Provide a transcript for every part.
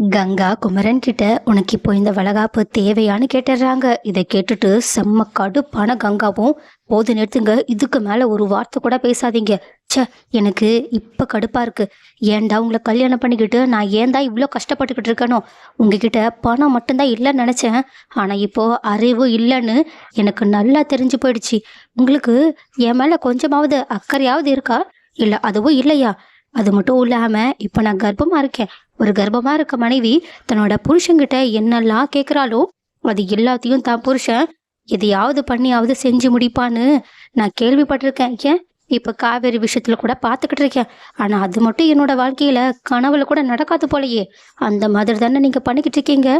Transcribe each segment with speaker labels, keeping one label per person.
Speaker 1: கங்கா குமரன் கிட்ட உனக்கு இப்போ இந்த வளகாப்பு தேவையான்னு கேட்டுடுறாங்க இதை கேட்டுட்டு செம்ம கடுப்பான கங்காவும் போது நிறுத்துங்க இதுக்கு மேல ஒரு வார்த்தை கூட பேசாதீங்க. ச்சே எனக்கு இப்ப கடுப்பா இருக்கு. ஏன்டா உங்களை கல்யாணம் பண்ணிக்கிட்டு நான் ஏன்டா இவ்வளோ கஷ்டப்பட்டுக்கிட்டு இருக்கணும் உங்ககிட்ட பணம் மட்டும்தான் இல்லைன்னு நினைச்சேன். ஆனா இப்போ அறிவு இல்லைன்னு எனக்கு நல்லா தெரிஞ்சு போயிடுச்சு. உங்களுக்கு என் மேல கொஞ்சமாவது அக்கறையாவது இருக்கா? இல்ல அதுவும் இல்லையா? அது மட்டும் இல்லாம இப்ப நான் கர்ப்பமா இருக்கேன். ஒரு கர்ப்பமாக இருக்க மனைவி தன்னோட புருஷங்கிட்ட என்னெல்லாம் கேட்குறாளோ அது எல்லாத்தையும் தான் புருஷன் எதையாவது பண்ணியாவது செஞ்சு முடிப்பான்னு நான் கேள்விப்பட்டிருக்கேன். ஏன்? இப்போ காவேரி விஷயத்தில் கூட பார்த்துக்கிட்டு இருக்கேன். ஆனால் அது மட்டும் என்னோட வாழ்க்கையில் கனவுல கூட நடக்காது போலயே. அந்த மாதிரி தானே நீங்கள் பண்ணிக்கிட்டு இருக்கீங்க?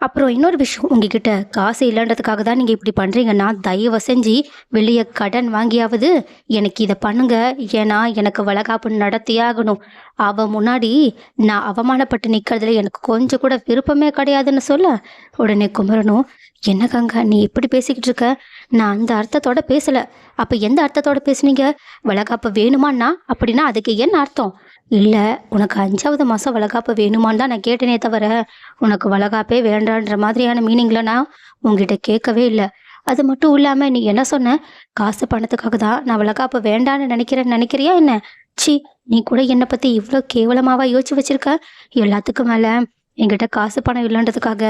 Speaker 1: அப்புறம் இன்னொரு விஷயம் உங்ககிட்ட காசு இல்லைன்றதுக்காக தான் நீங்கள் இப்படி பண்ணுறீங்கன்னா தயவு செஞ்சு வெளியே கடன் வாங்கியாவது எனக்கு இதை பண்ணுங்க. ஏன்னா எனக்கு வளகாப்பு நடத்தியே ஆகணும் அவ முன்னாடி நான் அவமானப்பட்டு நிற்கிறதுல எனக்கு கொஞ்சம் கூட விருப்பமே கிடையாதுன்னு சொல்ல உடனே குமரனும் என்னக்காங்க நீ இப்படி பேசிக்கிட்டு இருக்க? நான் அந்த அர்த்தத்தோட பேசலை. அப்போ எந்த அர்த்தத்தோட பேசுனீங்க? வளகாப்பு வேணுமான்னா அப்படின்னா அதுக்கு என்ன அர்த்தம்? இல்லை உனக்கு அஞ்சாவது மாதம் வளகாப்பு வேணுமான்னு தான் நான் கேட்டேனே தவிர உனக்கு வளகாப்பே வேண்டான்ற மாதிரியான மீனிங்ல நான் உங்ககிட்ட கேட்கவே இல்லை. அது மட்டும் இல்லாமல் நீ என்ன சொன்ன? காசு பணத்துக்காக தான் நான் வளகாப்பு வேண்டான்னு நினைக்கிறேன்னு நினைக்கிறியா என்ன? சி நீ கூட என்னை பற்றி இவ்வளோ கேவலமாவா யோசிச்சு வச்சிருக்க? எல்லாத்துக்கும் மேலே என்கிட்ட காசு பணம் இல்லைன்றதுக்காக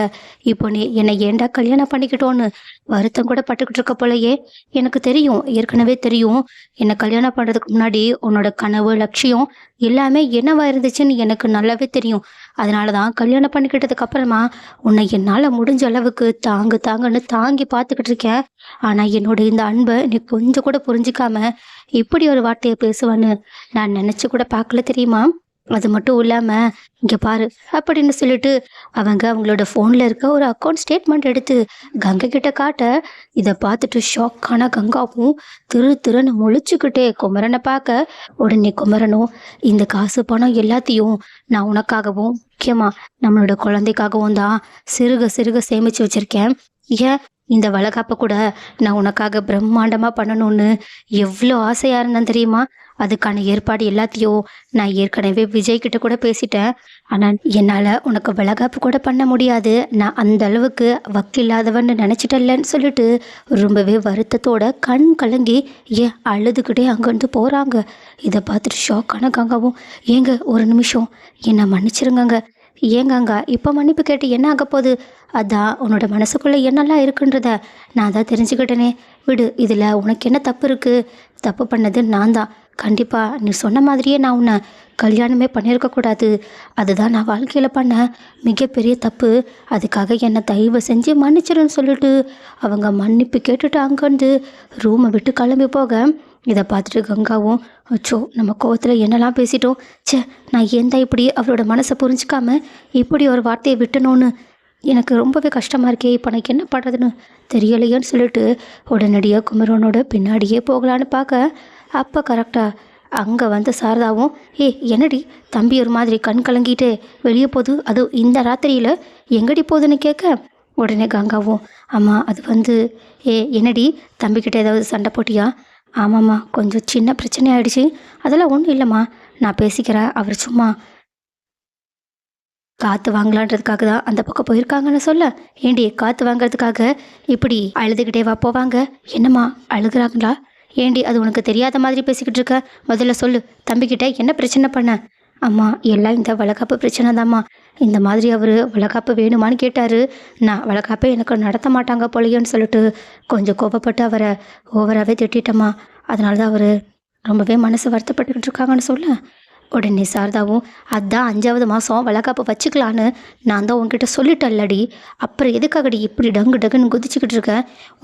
Speaker 1: இப்போ நீ என்னை ஏன்டா கல்யாணம் பண்ணிக்கிட்டோன்னு வருத்தம் கூட பட்டுக்கிட்டு இருக்க போலயே. எனக்கு தெரியும் ஏற்கனவே தெரியும். என்னை கல்யாணம் பண்ணுறதுக்கு முன்னாடி உன்னோட கனவு லட்சியம் எல்லாமே என்னவா இருந்துச்சுன்னு எனக்கு நல்லாவே தெரியும். அதனால தான் கல்யாணம் பண்ணிக்கிட்டதுக்கு அப்புறமா உன்னை என்னால் முடிஞ்ச அளவுக்கு தாங்கு தாங்கன்னு தாங்கி பார்த்துக்கிட்டு இருக்கேன். ஆனால் என்னோட இந்த அன்பை நீ கொஞ்சம் கூட புரிஞ்சிக்காம இப்படி ஒரு வார்த்தையை பேசுவான்னு நான் நினச்சி கூட பார்க்கல தெரியுமா? அது மட்டும் இல்லாமல் இங்கே பாரு அப்படின்னு சொல்லிட்டு அவங்க அவங்களோட ஃபோனில் இருக்க ஒரு அக்கௌண்ட் ஸ்டேட்மெண்ட் எடுத்து கங்கை கிட்ட காட்ட இதை பார்த்துட்டு ஷாக்கான கங்காவும் திரு திருன்னு முழிச்சுக்கிட்டே குமரனை பார்க்க உடனே குமரனும் இந்த காசு பணம் எல்லாத்தையும் நான் உனக்காகவும் முக்கியமாக நம்மளோட குழந்தைக்காகவும் தான் சிறுக சிறுக சேமித்து வச்சுருக்கேன். ஏன் இந்த வளகாப்பை கூட நான் உனக்காக பிரம்மாண்டமாக பண்ணணும்னு எவ்வளோ ஆசையாக இருந்தேன் தெரியுமா? அதுக்கான ஏற்பாடு எல்லாத்தையும் நான் ஏற்கனவே விஜய் கிட்ட கூட பேசிட்டேன். ஆனால் என்னால் உனக்கு வளகாப்பு கூட பண்ண முடியாது. நான் அந்த அளவுக்கு வக்கில்லாதவன்னு நினச்சிட்டல்லன்னு சொல்லிட்டு ரொம்பவே வருத்தத்தோட கண் கலங்கி ஏன் அழுதுகிட்டே அங்கேருந்து போகிறாங்க இதை பார்த்துட்டு ஷாக்கான கங்காவும் ஏங்க ஒரு நிமிஷம். என்னை மன்னிச்சிருங்கங்க. ஏங்கங்க இப்போ மன்னிப்பு கேட்டு என்ன ஆக போகுது? அதான் உன்னோட மனசுக்குள்ளே என்னெல்லாம் இருக்குன்றத நான் தான் தெரிஞ்சுக்கிட்டேனே. விடு இதில் உனக்கு என்ன தப்பு இருக்குது தப்பு பண்ணது நான் தான். கண்டிப்பாக நீ சொன்ன மாதிரியே நான் உன்னை கல்யாணமே பண்ணியிருக்கக்கூடாது அதுதான் நான் வாழ்க்கையில் பண்ண மிகப்பெரிய தப்பு. அதுக்காக என்னை தயவு செஞ்சு மன்னிச்சிருன்னு சொல்லிட்டு அவங்க மன்னிப்பு கேட்டுட்டு அங்கேருந்து ரூமை விட்டு கிளம்பி போக இதை பார்த்துட்டு கங்காவும் அச்சோ நம்ம கோவத்தில் என்னெல்லாம் பேசிட்டோம்? ச்சே நான் ஏன் இப்படி அவளோட மனசை புரிஞ்சுக்காம இப்படி ஒரு வார்த்தையை விட்டணும்னு எனக்கு ரொம்பவே கஷ்டமாக இருக்கே இப்போ எனக்கு என்ன பண்ணுறதுன்னு தெரியலையேன்னு சொல்லிட்டு உடனடியாக குமரனோட பின்னாடியே போகலான்னு பார்க்க அப்போ கரெக்டாக அங்கே வந்து சாரதாவும் ஏ என்னடி? தம்பி ஒரு மாதிரி கண் கலங்கிட்டு வெளியே போகுது அது இந்த ராத்திரியில் எங்கடி போகுதுன்னு கேட்க? உடனே கங்காவும் அம்மா அது வந்து ஏ என்னடி? தம்பிக்கிட்ட ஏதாவது சண்டை போட்டியா? ஆமாம்மா கொஞ்சம் சின்ன பிரச்சனை ஆயிடுச்சு. அதெல்லாம் ஒன்றும் இல்லைம்மா. நான் பேசிக்கிறேன். அவர் சும்மா காற்று வாங்கலான்றதுக்காக தான் அந்த பக்கம் போயிருக்காங்கன்னு சொல்ல. ஏண்டி காற்று வாங்குறதுக்காக இப்படி அழுதுகிட்டே வா போவாங்க? என்னம்மா அழுகுறாங்களா? ஏண்டி அது உனக்கு தெரியாத மாதிரி பேசிக்கிட்டு இருக்க? முதல்ல சொல்லு. தம்பிக்கிட்ட என்ன பிரச்சனை பண்ண? அம்மா எல்லாம் இந்த வளகாப்பு பிரச்சனை தாம்மா இந்த மாதிரி அவர் வளகாப்பு வேணுமான்னு கேட்டார். நான் வளகாப்பே எனக்கு நடத்த மாட்டாங்க போலையோன்னு சொல்லிட்டு கொஞ்சம் கோபப்பட்டு அவரை ஓவராகவே திட்டிட்டம்மா. அதனால தான் அவர் ரொம்பவே மனசு வருத்தப்பட்டுக்கிட்டு இருக்காங்கன்னு சொல்ல உடனே சாரதாவும் அதான் அஞ்சாவது மாதம் வளகாப்பு வச்சுக்கலான்னு நான் தான் உங்ககிட்ட சொல்லிட்டல்லடி அப்புறம் எதுக்காகடி இப்படி டங்கு டங்குன்னு குதிச்சுக்கிட்டு இருக்க?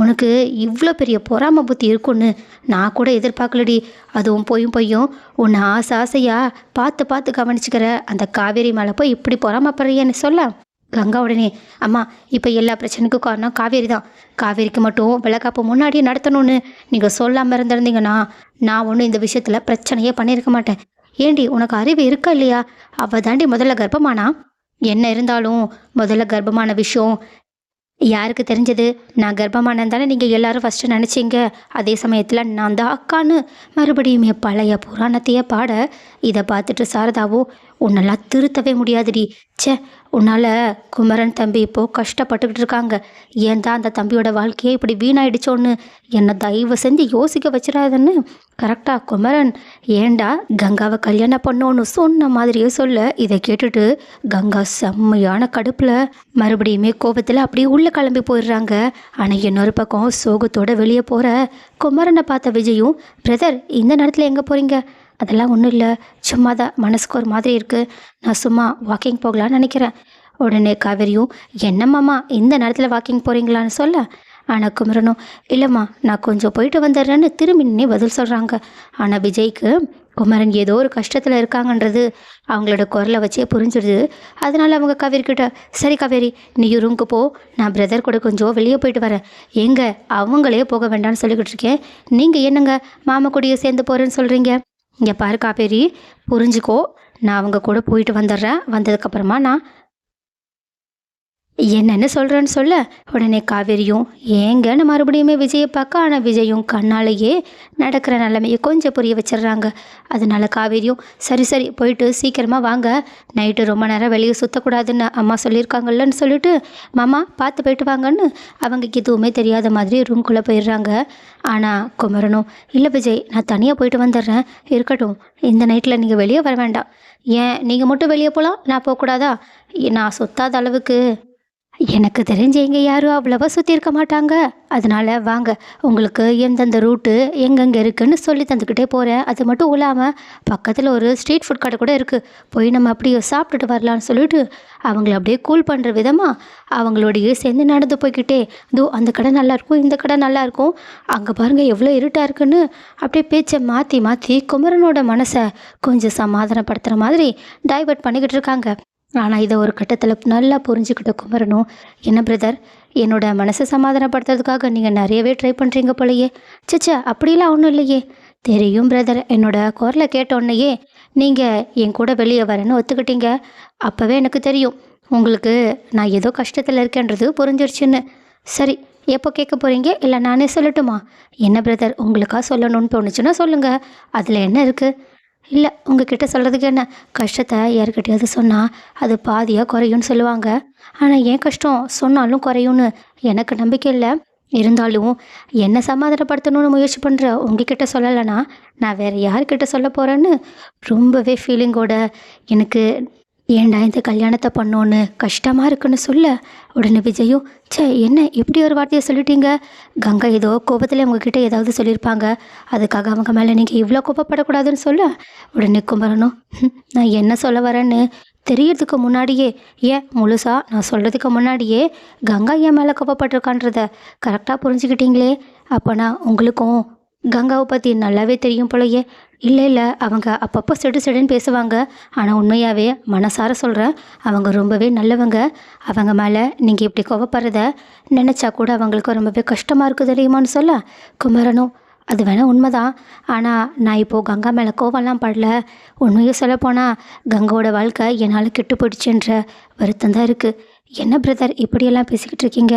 Speaker 1: உனக்கு இவ்வளோ பெரிய பொறாம புத்தி இருக்குன்னு நான் கூட எதிர்பார்க்கலடி. அதுவும் பொய்யும் பொய்யும். உன்னை ஆசை ஆசையாக பார்த்து பார்த்து கவனிச்சுக்கிற அந்த காவேரி மேலே போய் இப்படி பொறாமப்படுறியன்னு சொல்ல? கங்கா உடனே அம்மா இப்போ எல்லா பிரச்சனைக்கும் காரணம் காவேரி தான். காவேரிக்கு மட்டும் விளக்காப்பு முன்னாடியே நடத்தணும்னு நீங்கள் சொல்லாமல் இருந்திருந்தீங்கன்னா நான் ஒன்றும் இந்த விஷயத்தில் பிரச்சனையே பண்ணியிருக்க மாட்டேன். ஏண்டி உனக்கு அறிவு இருக்கா இல்லையா? அவ தாண்டி முதல்ல கர்ப்பமானா? என்ன இருந்தாலும் முதல்ல கர்ப்பமான விஷயம். யாருக்கு தெரிஞ்சது? நான் கர்ப்பமானது தானே நீங்கள் எல்லாரும் ஃபஸ்ட்டு நினச்சிங்க. அதே சமயத்தில் நான் தான் அக்கான்னு. மறுபடியுமே பழைய புராணத்தையே பாட இதை பார்த்துட்டு சாரதாவோ உன்னெல்லாம் திருத்தவே முடியாதுடி. ச்சே உன்னால் குமரன் தம்பி இப்போது கஷ்டப்பட்டுக்கிட்டு இருக்காங்க. ஏன் தான் அந்த தம்பியோட வாழ்க்கையே இப்படி வீணாயிடுச்சோன்னு என்னை தயவு செஞ்சு யோசிக்க வச்சிடாதன்னு. கரெக்டாக குமரன்? ஏண்டா கங்காவை கல்யாணம் பண்ணோன்னு சொன்ன மாதிரியே சொல்ல? இதை கேட்டுட்டு கங்கா செம்மையான கடுப்பில் மறுபடியுமே கோபத்தில் அப்படியே உள்ளே கிளம்பி போயிடுறாங்க. ஆனால் இன்னொரு பக்கம் சோகத்தோட வெளியே போகிற குமரனை பார்த்த விஜயும் பிரதர் இந்த நேரத்தில் எங்கே போகிறீங்க அதெல்லாம் ஒன்றும் இல்லை. சும்மா தான் மனசுக்கு ஒரு மாதிரி இருக்குது நான் சும்மா வாக்கிங் போகலான்னு நினைக்கிறேன். உடனே காவேரியும் என்னம்மாம்மா இந்த நேரத்தில் வாக்கிங் போகிறீங்களான்னு சொல்ல? ஆனால் குமரனும் இல்லைம்மா நான் கொஞ்சம் போயிட்டு வந்துடுறேன்னு திரும்பி பதில் சொல்கிறாங்க ஆனால் விஜய்க்கு குமரன் ஏதோ ஒரு கஷ்டத்தில் இருக்காங்கன்றது அவங்களோட குரலை வச்சே புரிஞ்சிடுது. அதனால் அவங்க காவேரி கிட்ட சரி காவேரி நீ ரூமுக்கு போ. நான் பிரதர் கூட கொஞ்சம் வெளியே போயிட்டு வரேன். எங்கே அவங்களே போக வேண்டாம்னு சொல்லிக்கிட்டு இருக்கேன். நீங்கள் என்னங்க மாமா கூடயே சேர்ந்து போகிறேன்னு சொல்கிறீங்க இங்கே பாரு காப்பேரி புரிஞ்சுக்கோ. நான் அவங்க கூட போயிட்டு வந்துடுறேன். வந்ததுக்கப்புறமா நான் என்னென்னு சொல்கிறேன்னு சொல்ல? உடனே காவேரியும் ஏங்கன்னு மறுபடியுமே விஜயை பார்க்க ஆனால் விஜயும் கண்ணாலேயே நடக்கிற நிலைமையை கொஞ்சம் புரிய வச்சிடுறாங்க. அதனால காவேரியும் சரி சரி போயிட்டு சீக்கிரமாக வாங்க. நைட்டு ரொம்ப நேரம் வெளியே சுற்றக்கூடாதுன்னு அம்மா சொல்லியிருக்காங்கல்லன்னு சொல்லிட்டு மாமா பார்த்து போயிட்டு வாங்கன்னு. அவங்க எதுவுமே தெரியாத மாதிரி ரூம்குள்ளே போயிடுறாங்க. ஆனால் குமரனும் இல்லை விஜய் நான் தனியாக போயிட்டு வந்துடுறேன். இருக்கட்டும் இந்த நைட்டில் நீங்கள் வெளியே வர வேண்டாம். ஏன் நீங்கள் மட்டும் வெளியே போகலாம் நான் போகக்கூடாதா? நான் சுத்தாத அளவுக்கு. எனக்கு தெரிஞ்ச இங்கே யாரும் அவ்வளோவா சுற்றி இருக்க மாட்டாங்க. அதனால வாங்க உங்களுக்கு எந்தெந்த ரூட்டு எங்கெங்கே இருக்குன்னு சொல்லி தந்துக்கிட்டே போகிறேன் அது மட்டும் இல்லாமல் பக்கத்தில் ஒரு ஸ்ட்ரீட் ஃபுட் கடை கூட இருக்குது போய் நம்ம அப்படியே சாப்பிட்டுட்டு வரலான்னு சொல்லிட்டு அவங்கள அப்படியே கூல் பண்ணுற விதமாக அவங்களோடையே சேர்ந்து நடந்து போய்க்கிட்டே இதோ அந்த கடை நல்லாயிருக்கும் இந்த கடை நல்லாயிருக்கும் அங்கே பாருங்கள் எவ்வளோ இருட்டாக இருக்குன்னு. அப்படியே பேச்சை மாற்றி மாற்றி குமரனோட மனசை கொஞ்சம் சமாதானப்படுத்துகிற மாதிரி டைவர்ட் பண்ணிக்கிட்டு இருக்காங்க. ஆனால் இதை ஒரு கட்டத்தில் நல்லா புரிஞ்சுக்கிட்ட குமரனும் என்ன பிரதர் என்னோட மனசை சமாதானப்படுத்துறதுக்காக நீங்கள் நிறையவே ட்ரை பண்ணுறீங்க போலையே. சச்சா அப்படிலாம் ஒன்றும் இல்லையே. தெரியும் பிரதர் என்னோட குரலை கேட்ட நீங்கள் என் கூட வெளியே வரேன்னு ஒத்துக்கிட்டீங்க. அப்போவே எனக்கு தெரியும் உங்களுக்கு நான் ஏதோ கஷ்டத்தில் இருக்கேன்றது புரிஞ்சிருச்சுன்னு. சரி எப்போ கேட்க போகிறீங்க இல்லை நானே சொல்லட்டுமா? என்ன பிரதர் உங்களுக்காக சொல்லணும்னு தோணுச்சுன்னா சொல்லுங்கள் அதில் என்ன இருக்குது இல்லை உங்ககிட்ட சொல்கிறதுக்கு என்ன? கஷ்டத்தை யாருக்கிட்டையாவது சொன்னால் அது பாதியாக குறையும்னு சொல்லுவாங்க. ஆனால் ஏன் கஷ்டம்? சொன்னாலும் குறையும்னு எனக்கு நம்பிக்கை இல்லை. இருந்தாலும் என்ன சமாதானப்படுத்தணும்னு முயற்சி பண்ணுற உங்ககிட்ட சொல்லலைன்னா நான் வேறு யார்கிட்ட சொல்ல போகிறேன்னு ரொம்பவே ஃபீலிங்கோட எனக்கு ஏன்டா இந்த கல்யாணத்தை பண்ணோன்னு கஷ்டமாக இருக்குன்னு சொல்ல? உடனே விஜயும் ச்சே என்ன இப்படி ஒரு வார்த்தையை சொல்லிட்டீங்க? கங்கா ஏதோ கோபத்தில் உங்ககிட்ட ஏதாவது சொல்லியிருப்பாங்க. அதுக்காக அவங்க மேலே நீங்கள் இவ்வளோ கோபப்படக்கூடாதுன்னு சொல்ல? உடனே குமரனும் நான் என்ன சொல்ல வரேன்னு தெரியறதுக்கு முன்னாடியே ஏன் முழுசா நான் சொல்கிறதுக்கு முன்னாடியே கங்கா என் மேலே கோபப்பட்டிருக்கான்றத கரெக்டாக புரிஞ்சுக்கிட்டீங்களே? அப்போனா உங்களுக்கும் கங்காவை பற்றி நல்லாவே தெரியும் போலயே இல்லை இல்லை. அவங்க அப்பப்போ செடு செடுன்னு பேசுவாங்க. ஆனால் உண்மையாகவே மனசார சொல்கிறேன் அவங்க ரொம்பவே நல்லவங்க. அவங்க மேலே நீங்கள் இப்படி கோவப்படுறத நினச்சா கூட அவங்களுக்கு ரொம்பவே கஷ்டமாக இருக்குது தெரியுமான்னு சொல்ல? குமரனும் அது வேணால் உண்மைதான். ஆனால் நான் இப்போது கங்கா மேலே கோவம்லாம் படல. உண்மையை சொல்லப்போனால் கங்காவோட வாழ்க்கை என்னால் கெட்டு போயிடுச்சுன்ற வருத்தம் தான் இருக்குது என்ன பிரதர் இப்படியெல்லாம் பேசிக்கிட்டு இருக்கீங்க?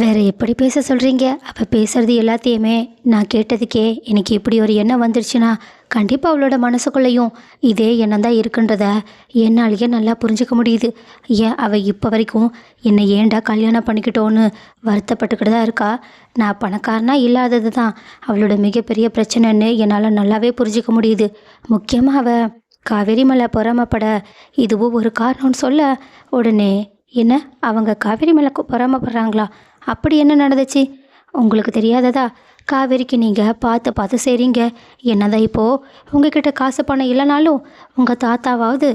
Speaker 1: வேற எப்படி பேச சொல்கிறீங்க அப்போ பேசுறது எல்லாத்தையுமே நான் கேட்டதுக்கே எனக்கு இப்படி ஒரு எண்ணம் வந்துருச்சுன்னா கண்டிப்பாக அவளோட மனசுக்குள்ளேயும் இதே எண்ணம் தான் இருக்குன்றத என்னாலேயே நல்லா புரிஞ்சுக்க முடியுது. ஏன் அவள் இப்போ வரைக்கும் என்னை ஏன்டா கல்யாணம் பண்ணிக்கிட்டோன்னு வருத்தப்பட்டுக்கிட்டு தான் இருக்கா? நான் பணக்காரனா இல்லாதது தான் அவளோட மிகப்பெரிய பிரச்சனைன்னு என்னால் நல்லாவே புரிஞ்சுக்க முடியுது. முக்கியமாக அவள் காவேரி மலை பொறாமப்பட இதுவும் ஒரு காரணம்னு சொல்ல உடனே என்ன அவங்க காவேரி மேலே கு- பொறாமப்படுறாங்களா? அப்படி என்ன நடந்துச்சு? உங்களுக்கு தெரியாததா? காவேரிக்கு நீங்கள் பார்த்து பார்த்து செய்கிறீங்க என்னதான் இப்போது உங்ககிட்ட காசு பணம் இல்லைனாலும் உங்கள் தாத்தாவாவது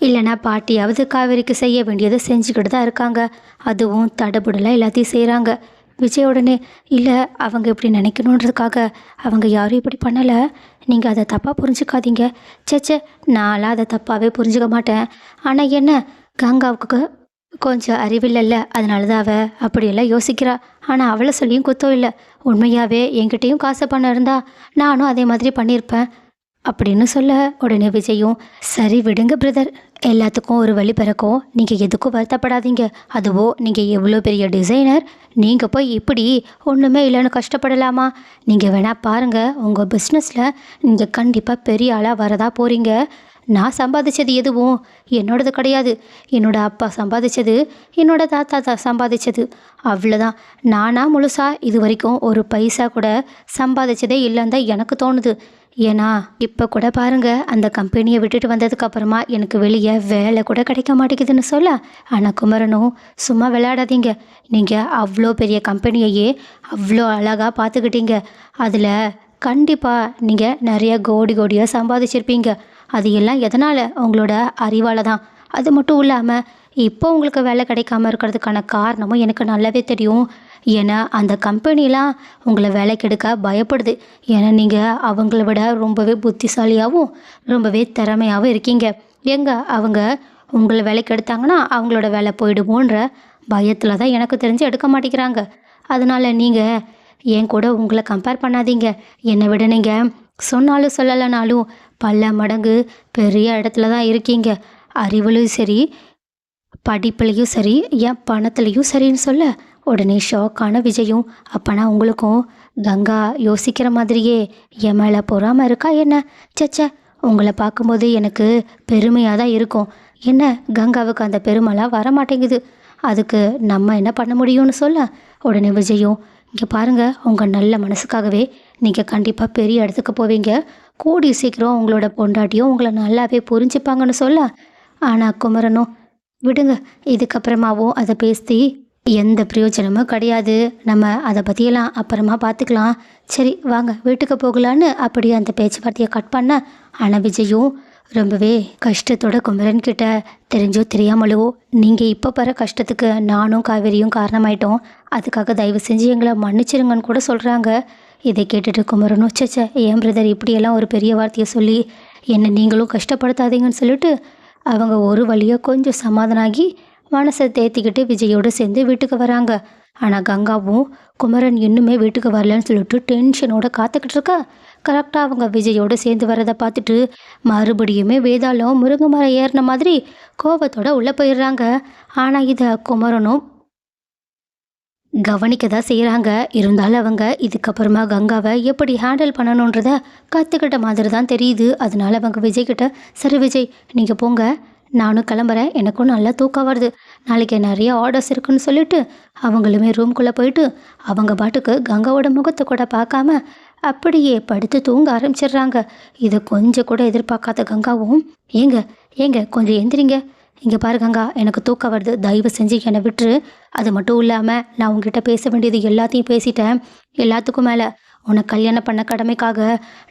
Speaker 1: இல்லைனா பாட்டியாவது காவேரிக்கு செய்ய வேண்டியதை செஞ்சுக்கிட்டு தான் இருக்காங்க. அதுவும் தடபுடலாக எல்லாத்தையும் செய்கிறாங்க விஜய் உடனே இல்லை அவங்க இப்படி நினைக்கணுன்றதுக்காக அவங்க யாரும் இப்படி பண்ணலை. நீங்கள் அதை தப்பாக புரிஞ்சுக்காதீங்க. சேச்சே நான்லாம் அதை தப்பாகவே புரிஞ்சுக்க மாட்டேன். ஆனால் என்ன கங்காவுக்கு கொஞ்சம் அறிவில்லைல்ல? அதனால தான் அவள் அப்படியெல்லாம் யோசிக்கிறா. ஆனால் அவளை சொல்லியும் குத்தம் இல்லை. உண்மையாகவே என்கிட்டயும் காசு பணம் இருந்தா நானும் அதே மாதிரி பண்ணியிருப்பேன் அப்படின்னு சொல்ல உடனே விஜயும் சரி விடுங்க பிரதர் எல்லாத்துக்கும் ஒரு வழி பிறக்கும். நீங்கள் எதுக்கும் வருத்தப்படாதீங்க. அதுவோ நீங்கள் எவ்வளோ பெரிய டிசைனர் நீங்கள் போய் இப்படி ஒன்றுமே இல்லைன்னு கஷ்டப்படலாமா? நீங்கள் வேணால் பாருங்கள் உங்கள் பிஸ்னஸில் நீங்கள் கண்டிப்பாக பெரிய ஆளாக வரதா போகிறீங்க நான் சம்பாதிச்சது எதுவும் என்னோடது கிடையாது. என்னோட அப்பா சம்பாதிச்சது என்னோட தாத்தா தான் சம்பாதிச்சது. அவ்வளோதான் நானாக முழுசாக இது வரைக்கும் ஒரு பைசா கூட சம்பாதிச்சதே இல்லைன்னு தான் எனக்கு தோணுது. ஏன்னா இப்போ கூட பாருங்கள் அந்த கம்பெனியை விட்டுட்டு வந்ததுக்கப்புறமா எனக்கு வெளியே வேலை கூட கிடைக்க மாட்டேங்குதுன்னு சொல்ல ஆனால் குமரனும் சும்மா விளையாடாதீங்க. நீங்கள் அவ்வளோ பெரிய கம்பெனியையே அவ்வளோ அழகாக பார்த்துக்கிட்டீங்க. அதில் கண்டிப்பாக நீங்கள் நிறைய கோடி கோடியாக சம்பாதிச்சிருப்பீங்க. அது எல்லாம் எதனால்? உங்களோட அறிவால் தான் அது மட்டும் இல்லாமல் இப்போ உங்களுக்கு வேலை கிடைக்காம இருக்கிறதுக்கான காரணமும் எனக்கு நல்லாவே தெரியும். ஏன்னா அந்த கம்பெனிலாம் உங்களை வேலைக்கு எடுக்க பயப்படுது. ஏன்னா நீங்கள் அவங்கள விட ரொம்பவே புத்திசாலியாகவும் ரொம்பவே திறமையாகவும் இருக்கீங்க. எங்கே அவங்க உங்களை வேலைக்கு எடுத்தாங்கன்னா அவங்களோட வேலை போயிடுமோன்ற பயத்தில் தான் எனக்கு தெரிஞ்சு எடுக்க மாட்டேங்கிறாங்க. அதனால் நீங்கள் என் கூட உங்களை கம்பேர் பண்ணாதீங்க. என்னை விட நீங்கள் சொன்னாலும் சொல்லலைனாலும் பல மடங்கு பெரிய இடத்துல தான் இருக்கீங்க. அறிவுலையும் சரி படிப்புலையும் சரி என் பணத்துலையும் சரின்னு சொல்ல உடனே ஷாக்கான விஜயும் அப்பனா உங்களுக்கும் கங்கா யோசிக்கிற மாதிரியே என் மேலே பொறாமல் இருக்கா என்ன? சச்ச உங்களை பார்க்கும்போது எனக்கு பெருமையாக தான் இருக்கும். என்ன கங்காவுக்கு அந்த பெருமைலாம் வர மாட்டேங்குது அதுக்கு நம்ம என்ன பண்ண முடியும்னு சொல்ல? உடனே விஜயும் இங்கே பாருங்கள் உங்கள் நல்ல மனசுக்காகவே நீங்கள் கண்டிப்பாக பெரிய இடத்துக்கு போவீங்க. கூடி சீக்கிரம் உங்களோட பொண்டாட்டியும் உங்களை நல்லாவே புரிஞ்சுப்பாங்கன்னு சொல்ல. ஆனால் குமரனும் விடுங்க இதுக்கப்புறமாவும் அதை பேசி எந்த பிரயோஜனமும் கிடையாது. நம்ம அதை பற்றியெல்லாம் அப்புறமா பார்த்துக்கலாம் சரி வாங்க வீட்டுக்கு போகலான்னு அப்படியே அந்த பேச்சுவார்த்தையை கட் பண்ண ஆனால் விஜயும் ரொம்பவே கஷ்டத்தோட குமரன் கிட்ட தெரிஞ்சோ தெரியாமலோ நீங்கள் இப்போ பெற கஷ்டத்துக்கு நானும் காவேரியும் காரணமாயிட்டோம். அதுக்காக தயவு செஞ்சு எங்களை மன்னிச்சிருங்கன்னு கூட சொல்கிறாங்க இதை கேட்டுட்டு குமரனும் சச்ச ஏன் பிரதர் இப்படியெல்லாம் ஒரு பெரிய வார்த்தையை சொல்லி என்னை நீங்களும் கஷ்டப்படுத்தாதீங்கன்னு சொல்லிட்டு அவங்க ஒரு வழியாக கொஞ்சம் சமாதானம் ஆகி மனசை தேத்திக்கிட்டு விஜயோடு சேர்ந்து வீட்டுக்கு வராங்க. ஆனால் கங்காவும் குமரன் இன்னுமே வீட்டுக்கு வரலன்னு சொல்லிட்டு டென்ஷனோட காத்துக்கிட்டு இருக்கா? கரெக்டாக அவங்க விஜயோடு சேர்ந்து வரதை பார்த்துட்டு மறுபடியுமே வேதாளம் முருங்கை மரம் ஏறின மாதிரி கோபத்தோட உள்ளே போயிடுறாங்க. ஆனால் இதை குமரனும் கவனிக்க தான் செய்கிறாங்க இருந்தாலும் அவங்க இதுக்கப்புறமா கங்காவை எப்படி ஹேண்டில் பண்ணணுன்றத கற்றுக்கிட்ட மாதிரி தான் தெரியுது. அதனால அவங்க விஜய்கிட்ட சரி விஜய் நீங்கள் போங்க. நானும் கிளம்புறேன். எனக்கும் நல்லா தூக்கம் வருது. நாளைக்கு நிறைய ஆர்டர்ஸ் இருக்குன்னு சொல்லிட்டு அவங்களுமே ரூம்குள்ளே போயிட்டு அவங்க பாட்டுக்கு கங்காவோட முகத்தை கூட பார்க்காம அப்படியே படுத்து தூங்க ஆரம்பிச்சிடுறாங்க. இதை கொஞ்சம் கூட எதிர்பார்க்காத கங்காவும் ஏங்க ஏங்க கொஞ்சம் எந்திரிங்க. இங்கே பாரு கங்கா எனக்கு தூக்கம் வருது. தயவு செஞ்சு என்னை விட்டுரு. அது மட்டும் இல்லாமல் நான் உங்ககிட்ட பேச வேண்டியது எல்லாத்தையும் பேசிட்டேன். எல்லாத்துக்கும் மேலே உனக்கு கல்யாணம் பண்ண கடமைக்காக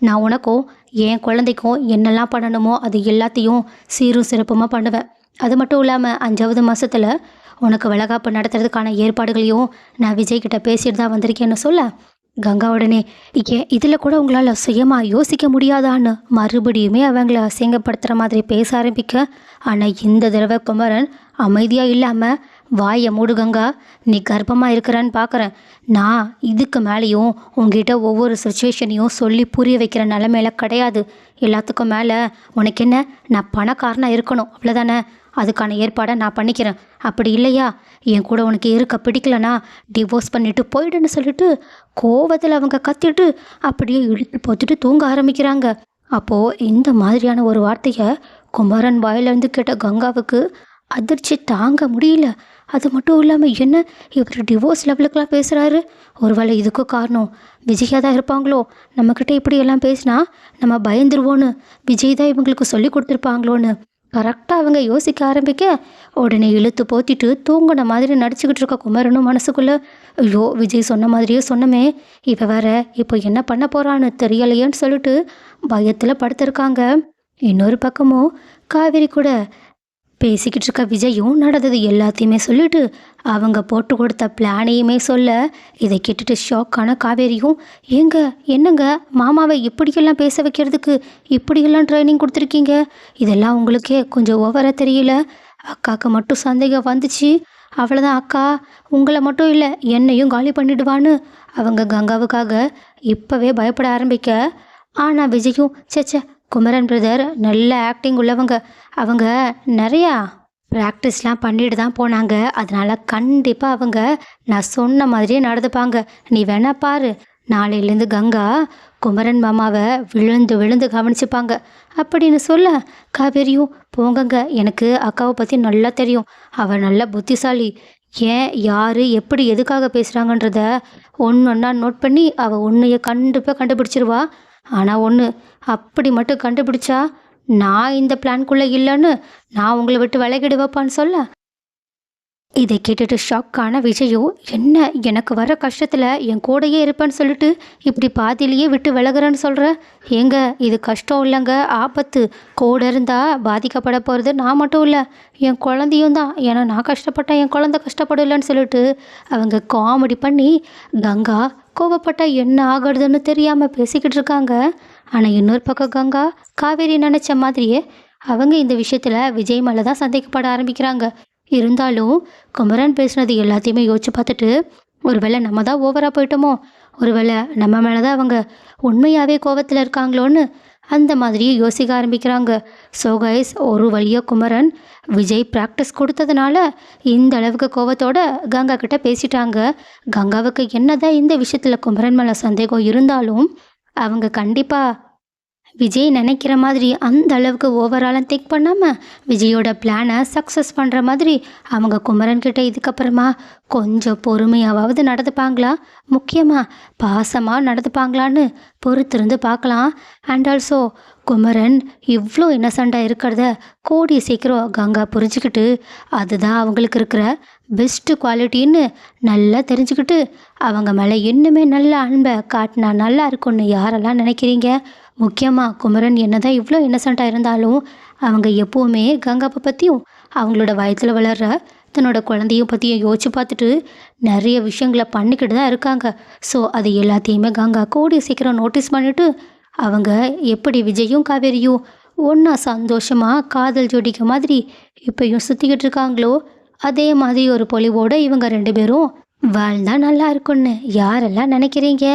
Speaker 1: நான் உனக்கும் என் குழந்தைக்கும் என்னெல்லாம் பண்ணணுமோ அது எல்லாத்தையும் சீரும் சிறப்புமாக பண்ணுவேன். அது மட்டும் இல்லாமல் அஞ்சாவது மாதத்தில் உனக்கு வளகாப்பு நடத்துறதுக்கான ஏற்பாடுகளையும் நான் விஜய் கிட்ட பேசிட்டு தான் வந்திருக்கேன்னு சொல்ல. கங்கா உடனே ஏன் இதில் கூட உங்களால் சுயமாக யோசிக்க முடியாதான்னு. மறுபடியுமே அவங்கள அசிங்கப்படுத்துகிற மாதிரி பேச ஆரம்பிக்க ஆனால் இந்த தடவை குமரன் அமைதியாக இல்லாமல் வாயை மூடு கங்கா. நீ கர்ப்பமாக இருக்கிறான்னு பார்க்குறேன் நான் இதுக்கு மேலேயும் உங்ககிட்ட ஒவ்வொரு சுச்சுவேஷனையும் சொல்லி புரிய வைக்கிற நிலமையில கிடையாது. எல்லாத்துக்கும் மேலே உனக்கு என்ன? நான் பணக்காரனாக இருக்கணும். அவ்வளோதானே அதுக்கான ஏற்பாடை நான் பண்ணிக்கிறேன். அப்படி இல்லையா? என் கூட உனக்கு இருக்க பிடிக்கலனா டிவோர்ஸ் பண்ணிவிட்டு போயிடுன்னு சொல்லிட்டு கோவத்தில் அவங்க கத்திட்டு அப்படியே இழுத்து போத்துட்டு தூங்க ஆரம்பிக்கிறாங்க. அப்போது இந்த மாதிரியான ஒரு வார்த்தையை குமரன் வாயிலேருந்து கேட்ட கங்காவுக்கு அதிர்ச்சி தாங்க முடியல. அது மட்டும் இல்லாமல் என்ன? இவர் டிவோர்ஸ் லெவலுக்கெலாம் பேசுகிறாரு ஒருவேளை இதுக்கும் காரணம் விஜயா தான் இருப்பாங்களோ? நம்மக்கிட்ட இப்படியெல்லாம் பேசினா நம்ம பயந்துருவோன்னு விஜய் தான் இவங்களுக்கு சொல்லி கொடுத்துருப்பாங்களோன்னு. கரெக்டாக அவங்க யோசிக்க ஆரம்பிக்க உடனே இழுத்து போத்திட்டு தூங்கின மாதிரி நடிச்சுக்கிட்டு இருக்க குமரனும் மனசுக்குள்ளே ஐயோ விஜய் சொன்ன மாதிரியே சொன்னமே. இப்போ வேற இப்போ என்ன பண்ண போகிறான்னு தெரியலையேன்னு சொல்லிட்டு பயத்தில் படுத்திருக்காங்க. இன்னொரு பக்கமும் காவேரி கூட பேசிக்கிட்டு இருக்க விஜயும் நடந்தது எல்லாத்தையுமே சொல்லிட்டு அவங்க போட்டு கொடுத்த பிளானையுமே சொல்ல இதை கேட்டுட்டு ஷாக்கான காவேரியும் ஏங்க என்னங்க மாமாவை இப்படியெல்லாம் பேச வைக்கிறதுக்கு இப்படியெல்லாம் ட்ரைனிங் கொடுத்துருக்கீங்க? இதெல்லாம் உங்களுக்கே கொஞ்சம் ஓவராக தெரியல. அக்காவுக்கு மட்டும் சந்தேகம் வந்துச்சு. அவ்வளோதான் அக்கா. உங்களை மட்டும் இல்லை என்னையும் காலி பண்ணிடுவான்னு. அவங்க கங்காவுக்காக இப்போவே பயப்பட ஆரம்பிக்க. ஆனால் விஜயும் சேச்சே குமரன் பிரதர் நல்ல ஆக்டிங் உள்ளவங்க. அவங்க நிறையா ப்ராக்டிஸ்லாம் பண்ணிட்டு தான் போனாங்க. அதனால் கண்டிப்பாக அவங்க நான் சொன்ன மாதிரியே நடந்துப்பாங்க. நீ வேணா பாரு. நாளையிலேருந்து கங்கா குமரன் மாமாவை விழுந்து விழுந்து கவனிச்சுப்பாங்க. அப்படின்னு சொல்ல காவேரியும் போங்கங்க எனக்கு அக்காவை பற்றி நல்லா தெரியும். அவள் நல்ல புத்திசாலி. ஏன் யார் எப்படி எதுக்காக பேசுகிறாங்கன்றத ஒன்று ஒன்றா நோட் பண்ணி அவள் ஒன்றைய கண்டிப்பாக கண்டுபிடிச்சிருவா. ஆனால் ஒன்று அப்படி மட்டும் கண்டுபிடிச்சா நான் இந்த பிளான்குள்ளே இல்லைன்னு நான் உங்களை விட்டு விலகிடுவப்பான்னு சொல்ல? இதை கேட்டுட்டு ஷாக்கான விஜயோ என்ன எனக்கு வர கஷ்டத்தில் என் கூடயே இருப்பேன்னு சொல்லிட்டு இப்படி பாதியிலேயே விட்டு விலகுறேன்னு சொல்கிற ஏங்க இது கஷ்டம் இல்லைங்க ஆபத்து. கூட இருந்தால் பாதிக்கப்பட போகிறது நான் மட்டும் இல்லை என் குழந்தையும் தான். ஏன்னா நான் கஷ்டப்பட்டேன் என் குழந்தை கஷ்டப்படலன்னு சொல்லிட்டு அவங்க காமெடி பண்ணி கங்கா கோவப்பட்டால் என்ன ஆகுறதுன்னு தெரியாமல் பேசிக்கிட்டு இருக்காங்க. ஆனால் இன்னொரு பக்கம் கங்கா காவேரி நினச்ச மாதிரியே அவங்க இந்த விஷயத்தில் விஜய் மேலே தான் சந்தேகப்பட ஆரம்பிக்கிறாங்க. இருந்தாலும் குமரன் பேசுனது எல்லாத்தையுமே யோசிச்சு பார்த்துட்டு ஒருவேளை நம்ம தான் ஓவராக போயிட்டோமோ? ஒருவேளை நம்ம மேலே தான் அவங்க உண்மையாகவே கோவத்தில் இருக்காங்களோன்னு அந்த மாதிரியே யோசிக்க ஆரம்பிக்கிறாங்க. ஸோ கைஸ் ஒரு வழியாக குமரன் விஜய் ப்ராக்டிஸ் கொடுத்ததுனால இந்த அளவுக்கு கோவத்தோட கங்கா கிட்ட பேசிட்டாங்க. கங்காவுக்கு என்னதான் இந்த விஷயத்தில் குமரன் மேலே சந்தேகம் இருந்தாலும் அவங்க கண்டிப்பாக விஜய் நினைக்கிற மாதிரி அந்த அளவுக்கு ஓவராலாம் திங்க் பண்ணாமல் விஜயோட பிளானை சக்ஸஸ் பண்ணுற மாதிரி அவங்க குமரன்கிட்ட இதுக்கப்புறமா கொஞ்சம் பொறுமையாவது நடந்துப்பாங்களா? முக்கியமாக பாசமாக நடந்துப்பாங்களான்னு பொறுத்திருந்து பார்க்கலாம். அண்ட் ஆல்சோ குமரன் இவ்வளோ இன்னசெண்டாக இருக்கிறத கூடிய சீக்கிரம் கங்கா புரிஞ்சுக்கிட்டு அதுதான் அவங்களுக்கு இருக்கிற பெஸ்ட்டு குவாலிட்டின்னு நல்லா தெரிஞ்சுக்கிட்டு அவங்க மேலே இன்னுமே நல்ல அன்பை காட்டினா நல்லா இருக்கும்னு யாரெல்லாம் நினைக்கிறீங்க? முக்கியமாக குமரன் என்னதான் இவ்வளோ இன்னசென்ட்டாக இருந்தாலும் அவங்க எப்போவுமே கங்காவை பற்றியும் அவங்களோட வயத்தில் வளர்ற தன்னோட குழந்தையும் பற்றியும் யோசிச்சு பார்த்துட்டு நிறைய விஷயங்களை பண்ணிக்கிட்டு தான் இருக்காங்க. ஸோ அது எல்லாத்தையுமே கங்கா கூடிய சீக்கிரம் நோட்டீஸ் பண்ணிவிட்டு அவங்க எப்படி விஜயும் காவேரியும் ஒன்றா சந்தோஷமாக காதல் ஜோடிக்க மாதிரி இப்பையும் சுற்றிக்கிட்டு இருக்காங்களோ அதே மாதிரி ஒரு பொலிவோடு இவங்க ரெண்டு பேரும் வாழ்ந்தால் நல்லா இருக்கும்னு. யாரெல்லாம் நினைக்கிறீங்க?